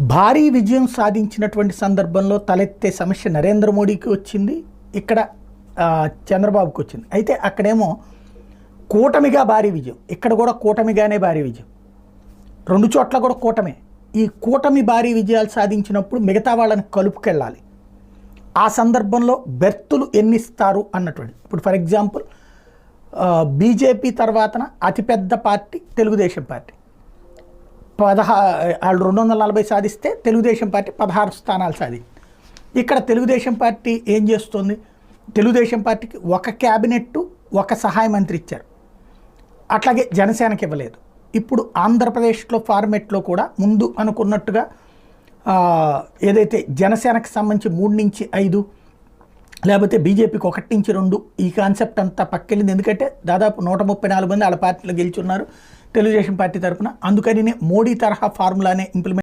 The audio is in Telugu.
భారీ విజయం సాధించినటువంటి సందర్భంలో తలెత్తే సమస్య నరేంద్ర మోడీకి వచ్చింది ఇక్కడ చంద్రబాబుకి వచ్చింది. అయితే అక్కడేమో కూటమిగా భారీ విజయం. ఇక్కడ కూడా కూటమిగానే భారీ విజయం. రెండు చోట్ల కూడా కూటమే. ఈ కూటమి భారీ విజయాలు సాధించినప్పుడు మిగతా వాళ్ళని కలుపుకెళ్ళాలి. ఆ సందర్భంలో బెర్తులు ఎన్నిస్తారు అన్నటువంటి ఇప్పుడు ఫర్ ఎగ్జాంపుల్ బీజేపీ తర్వాతన అతిపెద్ద పార్టీ తెలుగుదేశం పార్టీ. పదహా వాళ్ళు రెండు వందల నలభై సాధిస్తే తెలుగుదేశం పార్టీ పదహారు స్థానాలు సాధించింది ఇక్కడ తెలుగుదేశం పార్టీ ఏం చేస్తుంది? తెలుగుదేశం పార్టీకి ఒక క్యాబినెట్ ఒక సహాయ మంత్రి ఇచ్చారు. అట్లాగే జనసేనకి ఇవ్వలేదు. ఇప్పుడు ఆంధ్రప్రదేశ్లో ఫార్మెట్లో కూడా ముందు అనుకున్నట్టుగా ఏదైతే జనసేనకు సంబంధించి మూడు నుంచి ఐదు లేకపోతే బీజేపీకి ఒకటి నుంచి రెండు ఈ కాన్సెప్ట్ అంతా పక్కెళ్ళింది. ఎందుకంటే దాదాపు నూట ముప్పై నాలుగు మంది వాళ్ళ పార్టీలో గెలిచున్నారు తెలుగుదేశం పార్టీ తరఫున అందుకని మోడీ తరహా ఫార్ములానే ఇంప్లిమెంట్